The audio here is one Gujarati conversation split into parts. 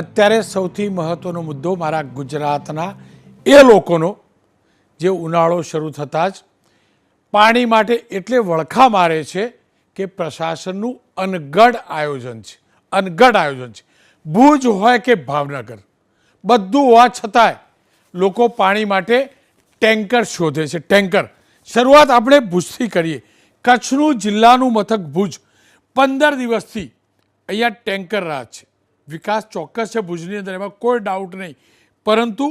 અત્યારે સૌથી મહત્ત્વનો મુદ્દો મારા ગુજરાતના એ લોકોનો જે ઉનાળો શરૂ થતાં જ પાણી માટે એટલે વળખા મારે છે કે પ્રશાસનનું અનગઢ આયોજન છે, અનગઢ આયોજન છે. ભુજ હોય કે ભાવનગર, બધું હોવા છતાંય લોકો પાણી માટે ટેન્કર શોધે છે, ટેન્કર. શરૂઆત આપણે ભુજથી કરીએ. કચ્છનું જિલ્લાનું મથક ભુજ. પંદર દિવસથી અહીંયા ટેન્કર રાહ છે. વિકાસ ચોક્કસ છે ભુજની અંદર, એમાં કોઈ ડાઉટ નહીં. પરંતુ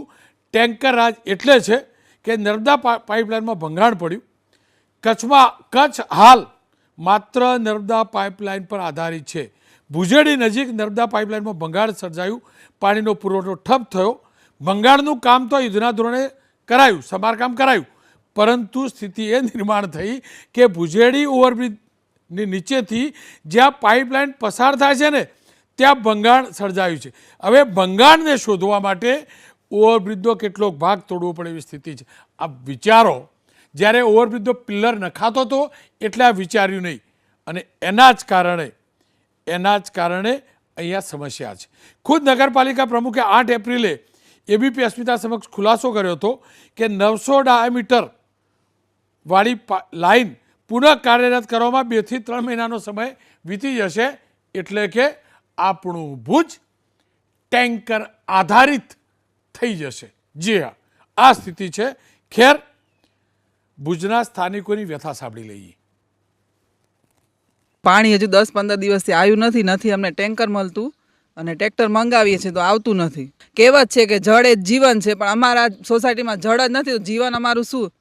ટેન્કર રાજ એટલે છે કે નર્મદા પાઇપલાઇનમાં ભંગાણ પડ્યું. કચ્છમાં, કચ્છ હાલ માત્ર નર્મદા પાઇપલાઇન પર આધારિત છે. ભુજેડી નજીક નર્મદા પાઇપલાઇનમાં ભંગાણ સર્જાયું. પાણીનો પુરવઠો ઠપ થયો. ભંગાણનું કામ તો યુદ્ધના ધોરણે કરાયું, સમારકામ કરાયું. પરંતુ સ્થિતિ એ નિર્માણ થઈ કે ભુજેડી ઓવરબ્રિજની નીચેથી જ્યાં પાઇપલાઇન પસાર થાય છે ને ત્યાં ભંગાણ સર્જાયું છે. હવે ભંગાણને શોધવા માટે ઓવરબ્રિજનો કેટલોક ભાગ તોડવો પડે એવી સ્થિતિ છે. આ વિચારો, જ્યારે ઓવરબ્રિજનો પિલ્લર નખાતો હતો, એટલે આ વિચાર્યું નહીં. અને એના જ કારણે, એના જ કારણે અહીંયા સમસ્યા છે. ખુદ નગરપાલિકા પ્રમુખે આઠ એપ્રિલે એબીપી અસ્મિતા સમક્ષ ખુલાસો કર્યો હતો કે નવસો ડાયામીટર વાળી લાઈન પુનઃ કાર્યરત કરવામાં બેથી ત્રણ મહિનાનો સમય વીતી જશે, એટલે કે આપણું ભુજ ટેન્કર આધારિત થઈ જશે. જી હા, આ સ્થિતિ છે. ખેર, ભુજના સ્થાનિકોની વ્યથા સાંભળી લઈએ. પાણી હજુ દસ પંદર દિવસથી આવ્યું નથી નથી અમને ટેન્કર મળતું અને ટ્રેક્ટર મંગાવીએ છીએ તો આવતું નથી. કહેવત છે કે જળ એ જીવન છે, પણ અમારા સોસાયટીમાં જળ જ નથી, તો જીવન અમારું શું?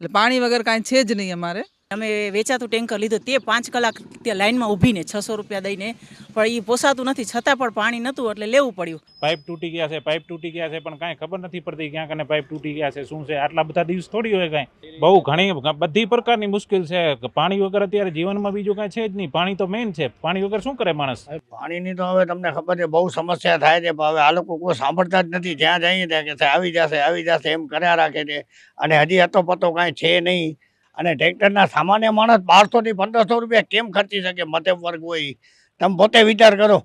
એટલે પાણી વગર કાંઈ છે જ નહીં અમારે. અમે વેચાતું ટેન્કર લીધું તે પાંચ કલાક ત્યાં લાઈનમાં ઊભીને છસો રૂપિયા દઈને પણ એ પોસાતું નથી. છતાં પણ પાણી નહોતું એટલે લેવું પડ્યું. પાઇપ તૂટી ગયા છે પાઇપ તૂટી ગયા છે પણ કાંઈ ખબર નથી પડતી ક્યાં કને પાઇપ તૂટી ગયા છે શું છે આટલા બધા દિવસ થોડી હોય કાંઈ. બહુ ઘણી બધી પ્રકારની મુશ્કેલ છે. પાણી વગર અત્યારે જીવનમાં બીજું કાંઈ છે જ નહીં. પાણી તો મેઇન છે. પાણી વગર શું કરે માણસ? પાણીની તો હવે તમને ખબર છે બહુ સમસ્યા થાય છે પણ હવે આ લોકો કોઈ સાંભળતા જ નથી. જ્યાં જઈએ ત્યાં કે આવી જશે આવી જશે એમ કર્યા રાખે છે. અને હજી હતો પતો કાંઈ છે નહીં. અને ટ્રેક્ટરના સામાન્ય માણસ બારસોથી પંદરસો રૂપિયા કેમ ખર્ચી શકે? મધ્યમ વર્ગ હોય? તમે પોતે વિચાર કરો.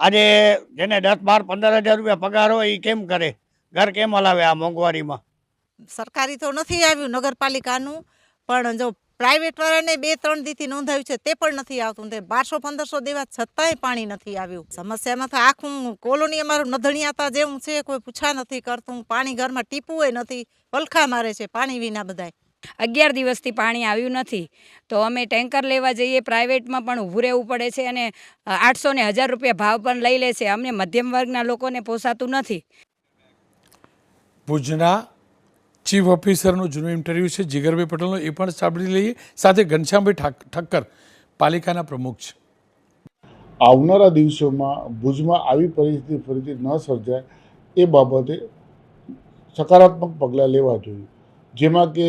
આજે જેને દસ, બાર, પંદર હજાર રૂપિયા પગાર હોય એ કેમ કરે? ઘર કેમ હલાવે આ મોંઘવારીમાં? સરકારી તો નથી આવ્યું નગરપાલિકાનું, પણ જો પ્રાઇવેટ વાળાને બે, ત્રણ દીથી નોંધાયું છે તે પણ નથી આવતું. બારસો, પંદરસો દેવા છતાંય પાણી નથી આવ્યું. સમસ્યામાં તો આખું કોલોની અમારું નધણિયાતા જેવું છે, કોઈ પૂછા નથી કરતું. પાણી ઘરમાં ટીપું નથી. પલખા મારે છે પાણી વિના બધાય. અગિયાર દિવસથી પાણી આવ્યું નથી. તો અમે ટેન્કર લેવા જઈએ પ્રાઇવેટમાં પણ ઊભું રહેવું પડે છે અને આઠસો ને હજાર રૂપિયા ભાવ પણ લઈ લે છે. અમને મધ્યમ વર્ગના લોકોને પોસાતું નથી. ભુજના ચીફ ઓફિસરનું જૂનું ઇન્ટરવ્યૂ છે. જીગરભાઈ પટેલનો એ પણ સાંભળી લઈએ. સાથે ઘનશ્યામભાઈ ઠક્કર પાલિકાના પ્રમુખ છે. આવનારા દિવસોમાં ભુજમાં આવી પરિસ્થિતિ ફરીથી ન સર્જાય એ બાબતે સકારાત્મક પગલાં લેવા જોઈએ. જેમાં કે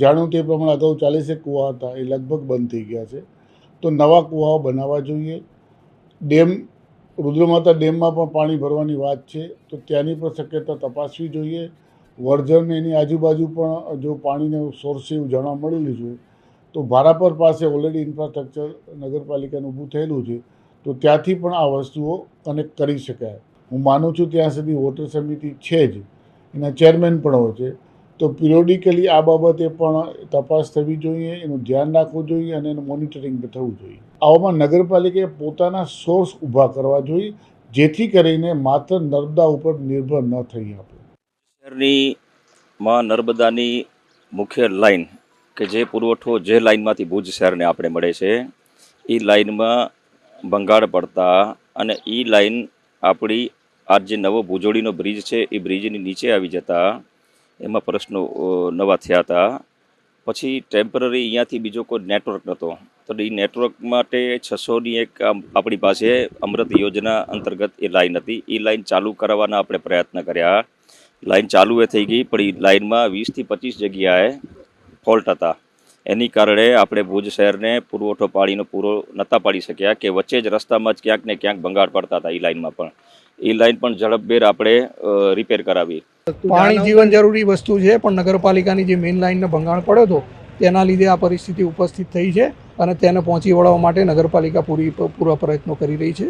જાણ્યું તે પ્રમાણે અગાઉ ચાલીસેક કૂવા હતા, એ લગભગ બંધ થઈ ગયા છે. તો નવા કૂવાઓ બનાવવા જોઈએ. ડેમ, રુદ્રમાતા ડેમમાં પણ પાણી ભરવાની વાત છે. તો ત્યાંની પણ શક્યતા તપાસવી જોઈએ. વર્જન એની આજુબાજુ પણ, જો પાણીનો સોર્સ એવું જાણવા મળેલું છે, તો ભારાપર પાસે ઓલરેડી ઇન્ફ્રાસ્ટ્રક્ચર નગરપાલિકાનું ઊભું થયેલું છે, તો ત્યાંથી પણ આ વસ્તુઓ કનેક્ટ કરી શકાય. હું માનું છું ત્યાં સુધી વોટર સમિતિ છે જ. એના ચેરમેન પણ હોય છે. તો પિરિયોડિકલી આ બાબતે પણ તપાસ થવી જોઈએ, એનું ધ્યાન રાખવું જોઈએ અને એનું મોનિટરિંગ થવું જોઈએ. આવામાં નગરપાલિકાએ પોતાના સોર્સ ઊભા કરવા જોઈએ, જેથી કરીને માત્ર નર્મદા ઉપર નિર્ભર ન થઈ આપણે શહેરની માં નર્મદાની મુખ્ય લાઈન કે જે પુરવઠો જે લાઈનમાંથી ભુજ શહેરને આપણે મળે છે, એ લાઈનમાં બંગાળ પડતા અને એ લાઈન આપણી આ જે નવો ભુજોડીનો બ્રિજ છે, એ બ્રિજની નીચે આવી જતા એમાં પ્રશ્નો નવા થયા હતા. પછી ટેમ્પરરી અહીંયાથી બીજો કોઈ નેટવર્ક નહોતો તો એ નેટવર્ક માટે છસોની એક આપણી પાસે અમૃત યોજના અંતર્ગત એ લાઇન હતી. એ લાઇન ચાલુ કરાવવાના આપણે પ્રયત્ન કર્યા. લાઈન ચાલુ એ થઈ ગઈ, પણ એ લાઇનમાં વીસથી પચીસ જગ્યાએ ફોલ્ટ હતા. એની કારણે આપણે ભુજ શહેરને પુરવઠો પાણીનો પૂરો નહોતા પાડી શક્યા કે વચ્ચે જ રસ્તામાં જ ક્યાંક ને ક્યાંક ભંગાણ પડતા હતા એ લાઈનમાં પણ. એ લાઇન પણ ઝડપભેર આપણે રિપેર કરાવી. પાણી જીવન જરૂરી વસ્તુ છે પણ નગરપાલિકાની જે મેઇન લાઇનને ભંગાણ પડ્યો હતો તેના લીધે આ પરિસ્થિતિ ઉપસ્થિત થઈ છે અને તેને પહોંચી વળવા માટે નગરપાલિકા પૂરી પૂરા પ્રયત્નો કરી રહી છે.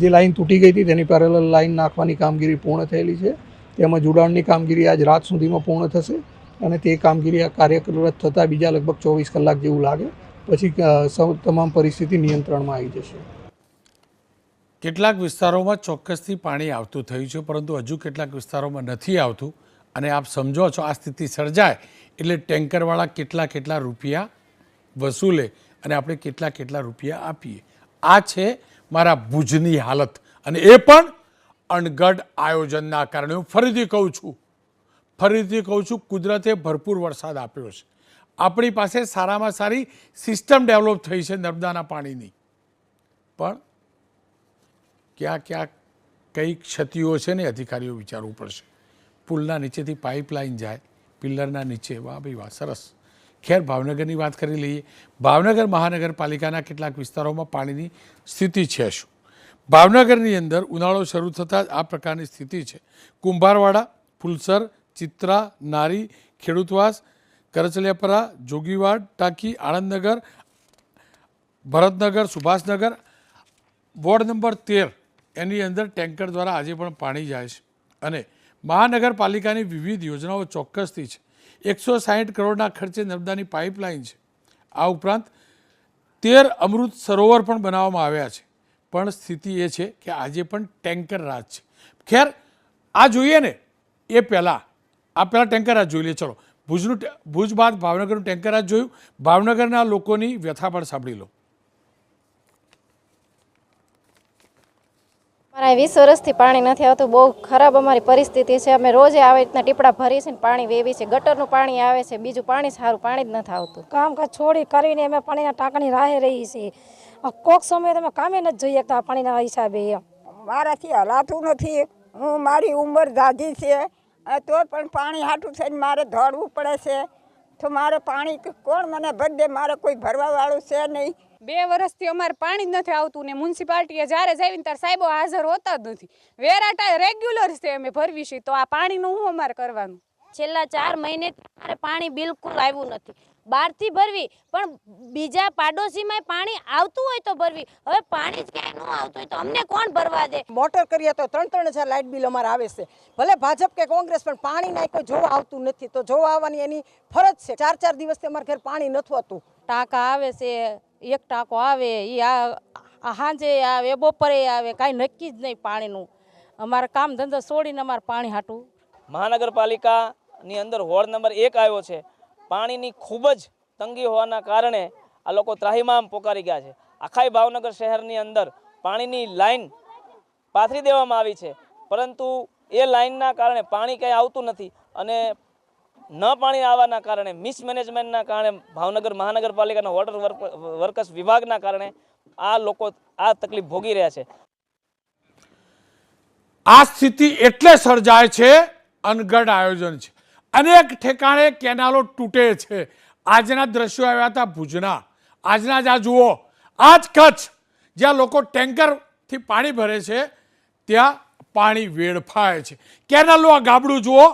જે લાઈન તૂટી ગઈ હતી તેની પેરેલલ લાઈન નાખવાની કામગીરી પૂર્ણ થયેલી છે. તેમાં જોડાણની કામગીરી આજ રાત સુધીમાં પૂર્ણ થશે અને તે કામગીરી આ કાર્યરત થતાં બીજા લગભગ ચોવીસ કલાક જેવું લાગે. પછી સૌ તમામ પરિસ્થિતિ નિયંત્રણમાં આવી જશે. કેટલાક વિસ્તારોમાં ચોક્કસથી પાણી આવતું થયું છે, પરંતુ હજુ કેટલાક વિસ્તારોમાં નથી આવતું. અને આપ સમજો છો, આ સ્થિતિ સર્જાય એટલે ટેન્કરવાળા કેટલા કેટલા રૂપિયા વસૂલે અને આપણે કેટલા કેટલા રૂપિયા આપીએ. આ છે મારા ભુજની હાલત અને એ પણ અણગઢ આયોજનના કારણે. હું ફરીથી કહું છું, ફરીથી કહું છું, કુદરતે ભરપૂર વરસાદ આપ્યો છે. આપણી પાસે સારામાં સારી સિસ્ટમ ડેવલપ થઈ છે નર્મદાના પાણીની. પણ ક્યાં ક્યાં કઈ ક્ષતિઓ છે ને અધિકારીઓ વિચારવું પડશે. પુલના નીચેથી પાઇપલાઇન જાય પિલ્લરના નીચે, વાહ ભાઈ વાહ, સરસ. ખેર ભાવનગરની વાત કરી લઈએ. ભાવનગર મહાનગરપાલિકાના કેટલાક વિસ્તારોમાં પાણીની સ્થિતિ છે શું? ભાવનગરની અંદર ઉનાળો શરૂ થતાં જ આ પ્રકારની સ્થિતિ છે. કુંભારવાડા, ફુલસર, ચિત્રા, નારી, ખેડૂતવાસ, કરચલિયાપરા, જોગીવાડ, ટાંકી, આણંદનગર, ભરતનગર, સુભાષનગર, વોર્ડ નંબર તેર. એની અંદર ટેન્કર દ્વારા આજે પણ પાણી જાય છે. અને મહાનગરપાલિકાની વિવિધ યોજનાઓ ચોક્કસથી છે. એકસો સાહીઠ કરોડના ખર્ચે નર્મદાની પાઇપલાઇન છે. આ ઉપરાંત તેર અમૃત સરોવર પણ બનાવવામાં આવ્યા છે. પણ સ્થિતિ એ છે કે આજે પણ ટેન્કર રાજ છે. ખેર, આ જોઈએ ને. એ પહેલાં, આ પહેલાં ટેન્કર રાજ જોઈ લે. ચલો, ભુજનું ભુજ બાદ ભાવનગરનું ટેન્કર રાજ જોયું. ભાવનગરના લોકોની વ્યથા પણ સાંભળી લો. અમારા વીસ વર્ષથી પાણી નથી આવતું. બહુ ખરાબ અમારી પરિસ્થિતિ છે. અમે રોજે આવી રીતના ટીપડા ભરી છે ને પાણી વેવી છે. ગટરનું પાણી આવે છે. બીજું પાણી સારું પાણી જ નથી આવતું. કામકાજ છોડી કરીને અમે પાણીના ટાંકણી રાહે રહી છીએ. કોક સમયે તમે કામે નથી જોઈ શકતા પાણીના હિસાબે. એમ મારાથી હલાતું નથી. હું મારી ઉંમર દાઢી છે. તો પણ પાણી હાટું થઈને મારે દોડવું પડે છે. તો મારે પાણી કોણ મને ભરી દે? મારે કોઈ ભરવાવાળું છે નહીં. બે વર્ષથી અમારે પાણી જ નથી આવતું ને મ્યુનિસિપાલિટીએ જ્યારે જાય ને ત્યારે સાહેબો હાજર હોતા જ નથી. વેરાટા રેગ્યુલર છે અમે ભરવી છીએ તો આ પાણીનું શું અમારે કરવાનું? છેલ્લા ચાર મહિને અમારે પાણી બિલકુલ આવ્યું નથી. બહારથી ભરવી પણ બીજા પાડોશીમાં પાણી આવતું હોય તો ભરવી. હવે પાણી જ ક્યાંય ન આવતું હોય તો અમને કોણ ભરવા દે? મોટર કરીએ તો ત્રણ ત્રણ હજાર લાઇટ બિલ અમારે આવે છે. ભલે ભાજપ કે કોંગ્રેસ પણ પાણી ના કોઈ જોવા આવતું નથી. તો જોવા આવવાની એની ફરજ છે. ચાર ચાર દિવસથી અમારા ઘર પાણી નથી હોતું. ટાંકા આવે છે એક ટાંકો આવે એ આ સાંજે આવે, બપોરે આવે, કાંઈ નક્કી જ નહીં પાણીનું. અમારે કામ ધંધો છોડીને અમારે પાણી હાટું. મહાનગરપાલિકાની અંદર વોર્ડ નંબર એક આવ્યો છે. પાણીની ખૂબ જ તંગી હોવાના કારણે આ લોકો ત્રાહીમામ પોકારી ગયા છે. આખાઈ ભાવનગર શહેરની અંદર પાણીની લાઈન પાથરી દેવામાં આવી છે. પરંતુ એ લાઈનના કારણે પાણી કંઈ આવતું નથી અને ન પાણી આવવાના કારણે મિસમેનેજમેન્ટના કારણે, ભાવનગર મહાનગરપાલિકાના વોટર વર્કર્સ વિભાગના કારણે આ લોકો આ તકલીફ ભોગી રહ્યા છે. આ સ્થિતિ એટલે સર્જાય છે, અનગઢ આયોજન છે. અનેક ઠેકાણે કેનાલો તૂટે છે. આજના દ્રશ્યો આવ્યા હતા ભુજના. આજના જ આ જુઓ. આ જ કચ્છ, જ્યાં લોકો ટેન્કરથી પાણી ભરે છે, ત્યાં પાણી વેડફાય છે. કેનાલનું આ ગાબડું જુઓ.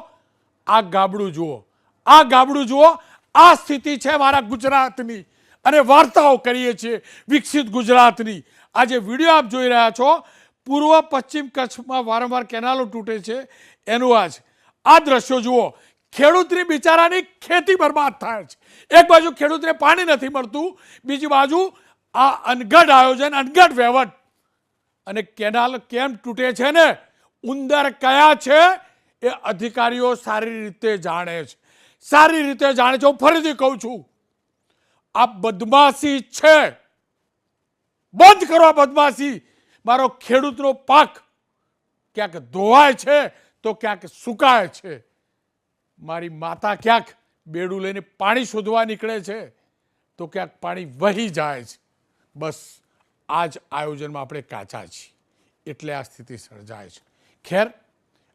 આ ગાબડું જુઓ. આ ગાબડું જુઓ, આ સ્થિતિ છે મારા ગુજરાતની. અને વાર્તાઓ કરીએ છીએ વિકસિત ગુજરાતની. આ જે વીડિયો આપ જોઈ રહ્યા છો, પૂર્વ પશ્ચિમ કચ્છમાં વારંવાર કેનાલો તૂટે છે, એનું આ છે આ દ્રશ્યો જુઓ, ખેડૂતની બિચારાની ખેતી બરબાદ થાય છે. એક બાજુ ખેડૂતને પાણી નથી મળતું, બીજી બાજુ આ અનગઢ આયોજન, અનગઢ વહેવટ. અને કેનાલ કેમ તૂટે છે ને? ઉંદર કયા છે એ અધિકારીઓ સારી રીતે જાણે છે. સારી રીતે જાણે છે. હું ફરીથી કહું છું, આ બદમાશી છે. બંધ કરો બદમાશી. મારો ખેડૂતનો પાક ક્યાંક ધોવાય છે, તો ક્યાંક સુકાય છે. મારી માતા ક્યાંક બેડું લઈને પાણી શોધવા નીકળે છે, તો ક્યાંક પાણી વહી જાય છે. બસ, આ જ આયોજનમાં આપણે કાચા છીએ. એટલે આ સ્થિતિ સર્જાય છે. ખેર,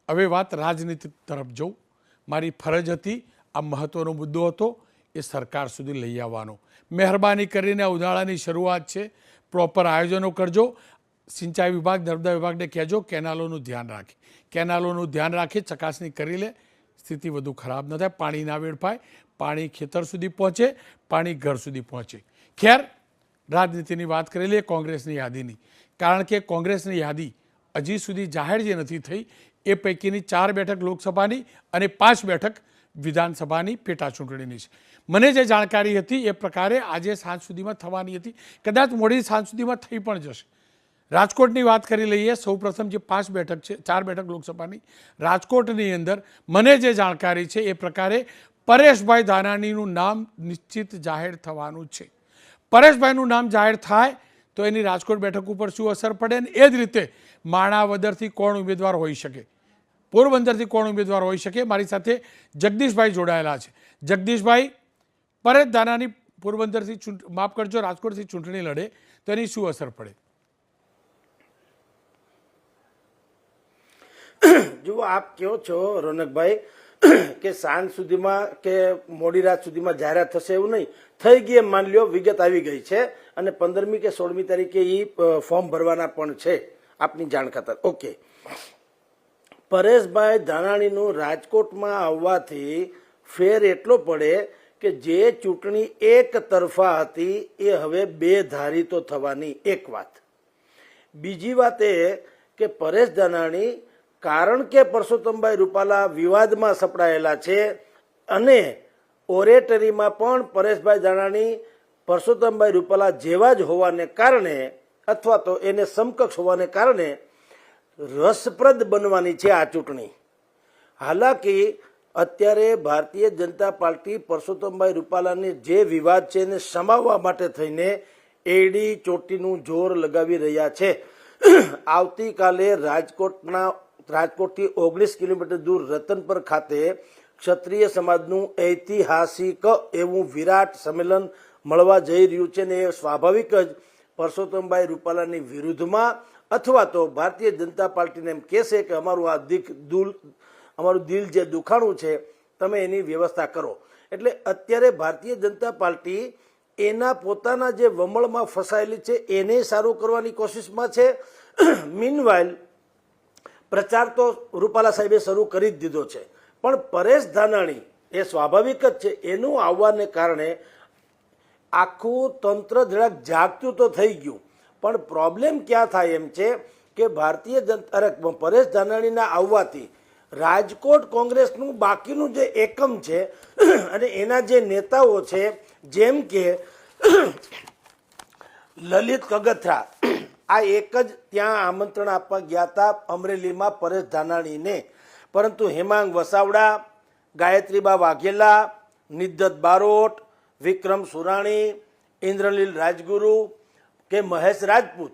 હવે વાત રાજનીતિ તરફ જઉં. મારી ફરજ હતી આ મહત્વનો મુદ્દો હતો એ સરકાર સુધી લઈ આવવાનો. મહેરબાની કરીને ઉનાળાની શરૂઆત છે. પ્રોપર આયોજનો કરજો. સિંચાઈ વિભાગ, નર્મદા વિભાગને કહેજો, કેનાલોનું ધ્યાન રાખે. કેનાલોનું ધ્યાન રાખી, ચકાસણી કરી લે. સ્થિતિ વધુ ખરાબ ન થાય. પાણી ના વેડફાય. પાણી ખેતર સુધી પહોંચે. પાણી ઘર સુધી પહોંચે. ખેર, રાજનીતિની વાત કરી લઈએ, કોંગ્રેસની યાદીની કારણ કે કોંગ્રેસની યાદી હજી સુધી જાહેર જે નથી થઈ, એ પૈકીની ચાર બેઠક લોકસભાની અને પાંચ બેઠક વિધાનસભાની પેટા ચૂંટણીની છે. મને જે જાણકારી હતી એ પ્રકારે આજે સાંજ સુધીમાં થવાની હતી. કદાચ મોડી સાંજ સુધીમાં થઈ પણ જશે. રાજકોટની વાત કરી લઈએ, સૌપ્રથમ જે પાંચ બેઠક છે, ચાર બેઠક લોકસભાની, રાજકોટની અંદર મને જે જાણકારી છે એ પ્રકારે પરેશભાઈ ધાનાણીનું નામ નિશ્ચિત જાહેર થવાનું છે. પરેશભાઈનું નામ જાહેર થાય તો એની રાજકોટ બેઠક ઉપર શું અસર પડે ને એ જ રીતે માણાવદરથી કોણ ઉમેદવાર હોઈ શકે? પોરબંદરથી કોણ ઉમેદવાર હોઈ શકે? મારી સાથે જગદીશભાઈ જોડાયેલા છે. જગદીશભાઈ પરેશ દાનાની પોરબંદરથી ચૂંટ, માફ કરજો, રાજકોટથી ચૂંટણી લડે, તો એની શું અસર પડે? જુઓ, આપ કહો છો રોનકભાઈ, કે સાંજ સુધીમાં કે મોડી રાત સુધીમાં જાહેરાત થશે એવું નહીં? થઈ ગઈ એમ માની લ્યો, વિગત આવી ગઈ છે અને પંદરમી કે સોળમી તારીખે એ ફોર્મ ભરવાના પણ છે આપની જાણ ખાતર. ઓકે. પરેશભાઈ ધાનાણીનું રાજકોટમાં આવવાથી ફેર એટલો પડે કે જે ચૂંટણી એક તરફા હતી, એ હવે બે ધારી તો થવાની એક વાત. બીજી વાત એ કે પરેશ ધાનાણી કારણ કે પરસોત્તમભાઈ રૂપાલા વિવાદમાં સપડાયેલા છે અને ઓરેટરીમાં પણ પરેશભાઈ ધાનાણી પરસોત્તમભાઈ રૂપાલા જેવા જ હોવાને કારણે અથવા તો એને સમકક્ષ હોવાને કારણે રસપ્રદ બનવાની છે આ ચૂંટણી. હાલાકી અત્યારે ભારતીય જનતા પાર્ટી પરસોત્તમભાઈ રૂપાલાની જે વિવાદ છે એને સમાવવા માટે થઈને એડી ચોટીનું જોર લગાવી રહ્યા છે. આવતીકાલે રાજકોટના, રાજકોટથી ઓગણીસ કિલોમીટર દૂર રતનપર ખાતે ક્ષત્રિય સમાજનું ઐતિહાસિક એવું વિરાટ સંમેલન મળવા જઈ રહ્યું છે ને એ સ્વાભાવિક જ પરસોત્તમભાઈ રૂપાલાની વિરુદ્ધમાં અથવા તો ભારતીય જનતા પાર્ટીને એમ કહેશે કે અમારું આ દિક દુલ, અમારું દિલ જે દુખાણું છે, તમે એની વ્યવસ્થા કરો. એટલે અત્યારે ભારતીય જનતા પાર્ટી એના પોતાના જે વમળમાં ફસાયેલી છે, એને સારું કરવાની કોશિશમાં છે. મીનવાઇલ પ્રચાર તો રૂપાલા સાહેબે શરૂ કરી જ દીધો છે. પણ પરેશ ધાનાણી એ સ્વાભાવિક જ છે, એનું આવવાને કારણે આખું તંત્ર જરાક જાગતું તો થઈ ગયું. પણ પ્રોબ્લેમ ક્યાં થાય એમ છે કે ભારતીય જનતા, અરે, પરેશ ધાનાણીના આવવાથી રાજકોટ કોંગ્રેસનું બાકીનું જે એકમ છે અને એના જે નેતાઓ છે, જેમ કે લલિત કગથરા, આ એક જ ત્યાં આમંત્રણ આપવા ગયા હતા અમરેલીમાં પરેશ ધાનાણીને. પરંતુ હેમાંગ વસાવડા ગાયત્રીબા વાઘેલા, નિદ્દત બારોટ, વિક્રમ સુરાણી ઇન્દ્રલીલ રાજગુરુ કે મહેશ રાજપૂત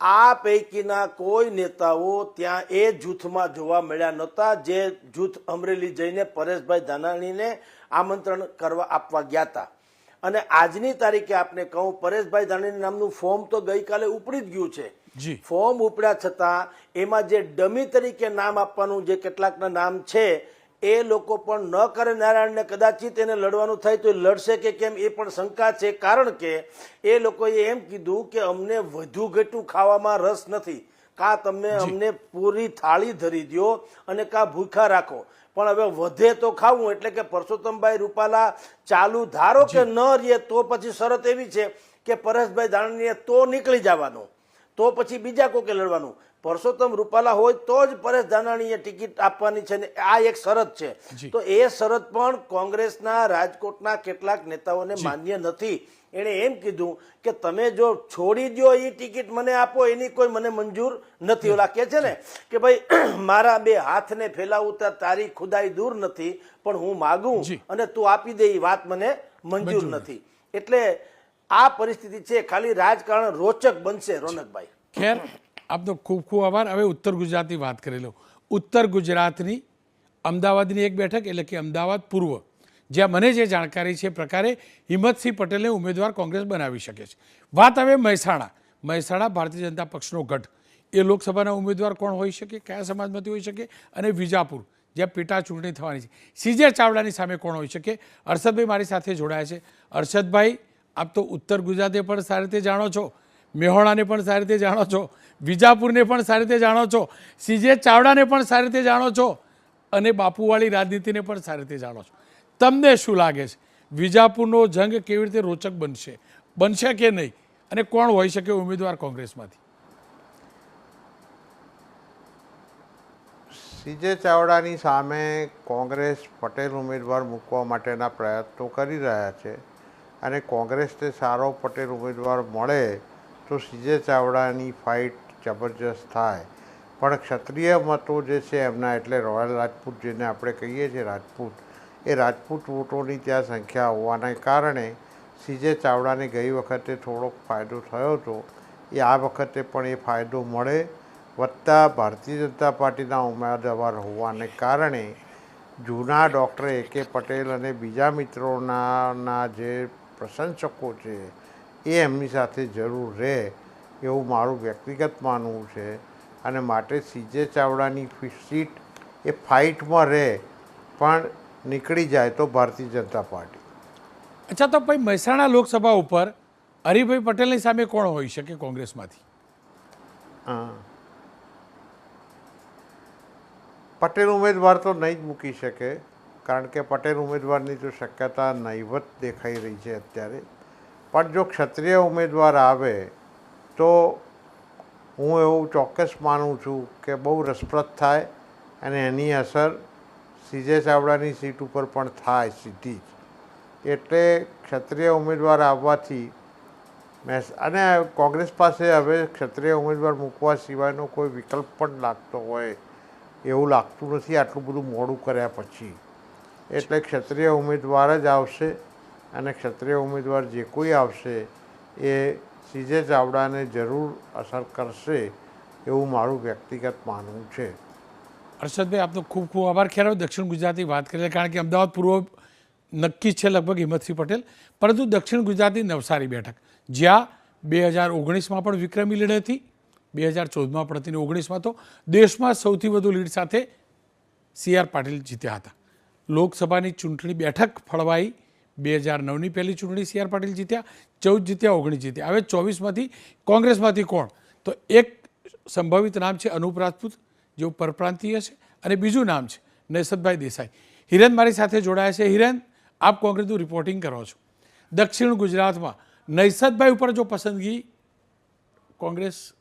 આ પૈકીના કોઈ નેતાઓ ત્યાં એ જૂથમાં જોવા મળ્યા નહોતા જે જૂથ અમરેલી જઈને પરેશભાઈ ધાનાણીને આમંત્રણ કરવા આપવા ગયા હતા. અને આજની તારીખે આપને કહું પરેશભાઈ ધાનાણી નામનું ફોર્મ તો ગઈકાલે ઉપડી જ ગયું છે. જી. ફોર્મ ઉપડ્યા છતાં એમાં જે ડમી તરીકે નામ આપવાનું જે કેટલાકના નામ છે એ લોકો પણ ન કરે નારાયણને કદાચિત એને લડવાનું થાય તો એ લડશે કે કેમ એ પણ શંકા છે. કારણ કે એ લોકોએ એમ કીધું કે અમને વધુ ઘટું ખાવામાં રસ નથી. કા તમે અમને પૂરી થાળી ધરી દો અને કા ભૂખા રાખો. પણ હવે વધે તો ખાવું એટલે કે પરસોત્તમભાઈ રૂપાલા ચાલુ ધારો કે ન રહે તો પછી શરત એવી છે કે પરેશભાઈ દાણીએ તો નીકળી જવાનું. તો પછી બીજા કોકે લડવાનું. પરસોત્તમ રૂપાલા હોય તો જ પરેશ ધાનાણીએ ટિકિટ આપવાની છે ને આ એક શરત છે. તો એ શરત પણ કોંગ્રેસના રાજકોટના કેટલાક નેતાઓને માન્ય નથી. એણે એમ કીધું કે તમે જો છોડી દો એ ટિકિટ મને આપો એની કોઈ મને મંજૂર નથી. ઓલા કે છે ને કે ભાઈ મારા બે હાથને ફેલાવતા તારી ખુદાઈ દૂર નથી પણ હું માગું અને તું આપી દે એ વાત મને મંજૂર નથી. એટલે આ પરિસ્થિતિ છે. ખાલી રાજકારણ રોચક બનશે રોનકભાઈ. ખેર આપનો ખૂબ ખૂબ આભાર. હવે ઉત્તર ગુજરાતની વાત કરી લો ઉત્તર ગુજરાતની અમદાવાદની એક બેઠક એટલે કે અમદાવાદ પૂર્વ, જ્યાં મને જે જાણકારી છે પ્રકારે હિંમતસિંહ પટેલને ઉમેદવાર કોંગ્રેસ બનાવી શકે છે. વાત હવે મહેસાણા. મહેસાણા ભારતીય જનતા પક્ષનો ગઢ એ લોકસભાના ઉમેદવાર કોણ હોઈ શકે? કયા સમાજમાંથી હોઈ શકે? અને વિજાપુર, જ્યાં પેટા ચૂંટણી થવાની છે. સીજે ચાવડાની સામે કોણ હોઈ શકે? હર્ષદભાઈ મારી સાથે જોડાયા છે. હર્ષદભાઈ, આપ તો ઉત્તર ગુજરાતે પણ સારી રીતે જાણો છો. મેહોણાને પણ સારી રીતે જાણો છો, વિજાપુરને પણ સારી રીતે જાણો છો, સીજે ચાવડાને પણ સારી રીતે જાણો છો અને બાપુવાળી રાજનીતિને પણ સારી રીતે જાણો છો. તમને શું લાગે છે? વિજાપુરનો જંગ કેવી રીતે રોચક બનશે? બનશે કે નહીં? અને કોણ હોઈ શકે ઉમેદવાર કોંગ્રેસમાંથી? સીજે ચાવડાની સામે કોંગ્રેસ પટેલ ઉમેદવાર મૂકવા માટેના પ્રયત્નો કરી રહ્યા છે અને કોંગ્રેસને સારો પટેલ ઉમેદવાર મળે તો સીજે ચાવડાની ફાઇટ જબરજસ્ત થાય. પણ ક્ષત્રિય મતો જે છે એમના એટલે રોયલ રાજપૂત જેને આપણે કહીએ છીએ રાજપૂત, એ રાજપૂત વોટોની ત્યાં સંખ્યા હોવાને કારણે સીજે ચાવડાને ગઈ વખતે થોડોક ફાયદો થયો હતો. એ આ વખતે પણ એ ફાયદો મળે. વધતા ભારતીય જનતા પાર્ટીના ઉમેદવાર હોવાને કારણે જૂના ડૉક્ટર એ કે પટેલ અને બીજા મિત્રોના જે પ્રશંસકો છે એ એમની સાથે જરૂર રહે એવું મારું વ્યક્તિગત માનવું છે. અને માટે સીજે ચાવડાની સીટ એ ફાઇટમાં રહે પણ નીકળી જાય તો ભારતીય જનતા પાર્ટી. અચ્છા તો ભાઈ મહેસાણા લોકસભા ઉપર હરિભાઈ પટેલની સામે કોણ હોઈ શકે કોંગ્રેસમાંથી? હા. પટેલ ઉમેદવાર તો નહીં જ મૂકી શકે કારણ કે પટેલ ઉમેદવારની તો શક્યતા નહીવત દેખાઈ રહી છે અત્યારે. પણ જો ક્ષત્રિય ઉમેદવાર આવે, તો હું એવું ચોક્કસ માનું છું કે બહુ રસપ્રદ થાય અને એની અસર સીજે ચાવડાની સીટ ઉપર પણ થાય સીધી જ. એટલે ક્ષત્રિય ઉમેદવાર આવવાથી મેસ અને કોંગ્રેસ પાસે હવે ક્ષત્રિય ઉમેદવાર મૂકવા સિવાયનો કોઈ વિકલ્પ પણ લાગતો હોય એવું લાગતું નથી. આટલું બધું મોડું કર્યા પછી. એટલે ક્ષત્રિય ઉમેદવાર જ આવશે. અને ક્ષત્રિય ઉમેદવાર જે કોઈ આવશે, એ સીજે ચાવડાને જરૂર અસર કરશે એવું મારું વ્યક્તિગત માનવું છે. હર્ષદભાઈ, આપનો ખૂબ ખૂબ આભાર. ખેરાવ દક્ષિણ ગુજરાતી વાત કરીએ કારણ કે અમદાવાદ પૂર્વ નક્કી છે લગભગ હિંમતસિંહ પટેલ. પરંતુ દક્ષિણ ગુજરાતની નવસારી બેઠક, જ્યાં બે હજાર ઓગણીસમાં પણ વિક્રમી લીડ હતી, બે હજાર ચૌદમાં પણ હતી ને ઓગણીસમાં તો દેશમાં સૌથી વધુ લીડ સાથે સી આર પાટીલ જીત્યા હતા. લોકસભાની ચૂંટણી બેઠક ફળવાઈ બે હજાર નવની પહેલી ચૂંટણી સી આર પાટીલ જીત્યા, ચૌદ જીત્યા, ઓગણીસ જીત્યા. હવે ચોવીસમાંથી કોંગ્રેસમાંથી કોણ? તો એક સંભવિત નામ છે અનુપ રાજપૂત જેઓ પરપ્રાંતીય છે, અને બીજું નામ છે નૈસદભાઈ દેસાઈ. હિરેન મારી સાથે જોડાયા છે. હિરેન, આપ કોંગ્રેસનું રિપોર્ટિંગ કરો છો. દક્ષિણ ગુજરાતમાં નૈસદભાઈ ઉપર જો પસંદગી કોંગ્રેસ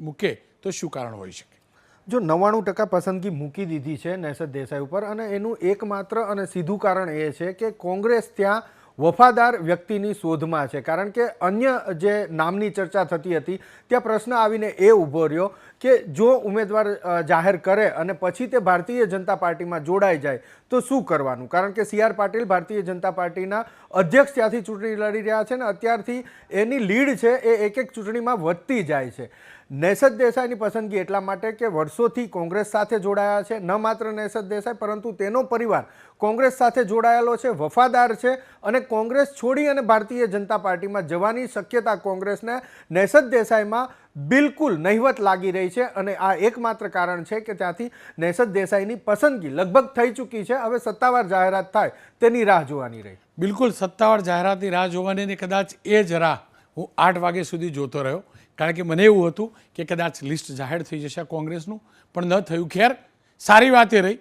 મૂકે, તો શું કારણ હોઈ શકે? જો નવ્વાણું ટકા પસંદગી મૂકી દીધી છે નેસદ દેસાઈ ઉપર અને એનું એકમાત્ર અને સીધું કારણ એ છે કે કોંગ્રેસ ત્યાં વફાદાર વ્યક્તિની શોધમાં છે. કારણ કે અન્ય જે નામની ચર્ચા થતી હતી, ત્યાં પ્રશ્ન આવીને એ ઊભો રહ્યો કે જો ઉમેદવાર જાહેર કરે અને પછી તે ભારતીય જનતા પાર્ટીમાં જોડાઈ જાય, તો શું કરવાનું? કારણ કે સી આર પાટીલ ભારતીય જનતા પાર્ટીના અધ્યક્ષ ત્યાંથી ચૂંટણી લડી રહ્યા છે અને અત્યારથી એની લીડ છે એ એક એક ચૂંટણીમાં વધતી જાય છે. નેસદ દેસાઈની પસંદગી એટલા માટે કે વર્ષોથી કોંગ્રેસ સાથે જોડાયા છે. ન માત્ર નેસદ દેસાઈ, પરંતુ તેનો પરિવાર કોંગ્રેસ સાથે જોડાયેલો છે, વફાદાર છે અને કોંગ્રેસ છોડી અને ભારતીય જનતા પાર્ટીમાં જવાની શક્યતા કોંગ્રેસને નેસદ દેસાઈમાં બિલકુલ નહિવત લાગી રહી છે અને આ એકમાત્ર કારણ છે કે ત્યાંથી નેસદ દેસાઈની પસંદગી લગભગ થઈ ચૂકી છે. હવે સત્તાવાર જાહેરાત થાય તેની રાહ જોવાની રહી. બિલકુલ સત્તાવાર જાહેરાતની રાહ જોવાની કદાચ એ જ રાહ હું આઠ વાગ્યા સુધી જોતો રહ્યો. કારણ કે મને એવું હતું કે કદાચ લિસ્ટ જાહેર થઈ જશે કોંગ્રેસનું, પણ ન થયું. ખેર, સારી વાત એ રહી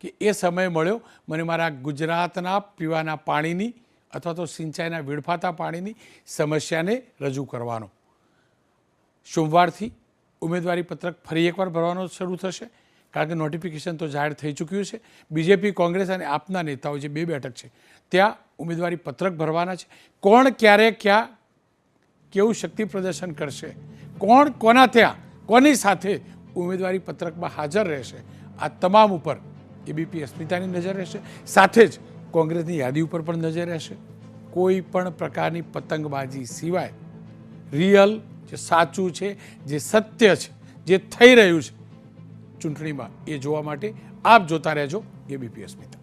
કે એ સમય મળ્યો. મને મારા ગુજરાતના પીવાના પાણીની અથવા તો સિંચાઈના વેડફાતા પાણીની સમસ્યાને રજૂ કરવાનો. સોમવારથી ઉમેદવારી પત્રક ફરી એકવાર ભરવાનો શરૂ થશે. કારણ કે નોટિફિકેશન તો જાહેર થઈ ચૂક્યું છે. બીજેપી કોંગ્રેસ અને આપના નેતાઓ જે બે બેઠક છે, ત્યાં ઉમેદવારી પત્રક ભરવાના છે. કોણ ક્યારે ક્યાં કેવું શક્તિ પ્રદર્શન કરશે? કોણ કોના ત્યાં કોની સાથે ઉમેદવારી પત્રકમાં હાજર રહેશે? આ તમામ ઉપર એબીપી અસ્મિતાની નજર રહેશે. સાથે જ કોંગ્રેસની યાદી ઉપર પણ નજર રહેશે. કોઈ પણ પ્રકારની પતંગબાજી સિવાય રિયલ જે સાચું છે, જે સત્ય છે, જે થઈ રહ્યું છે ચૂંટણીમાં એ જોવા માટે આપ જોતા રહેજો એબીપી અસ્મિતા.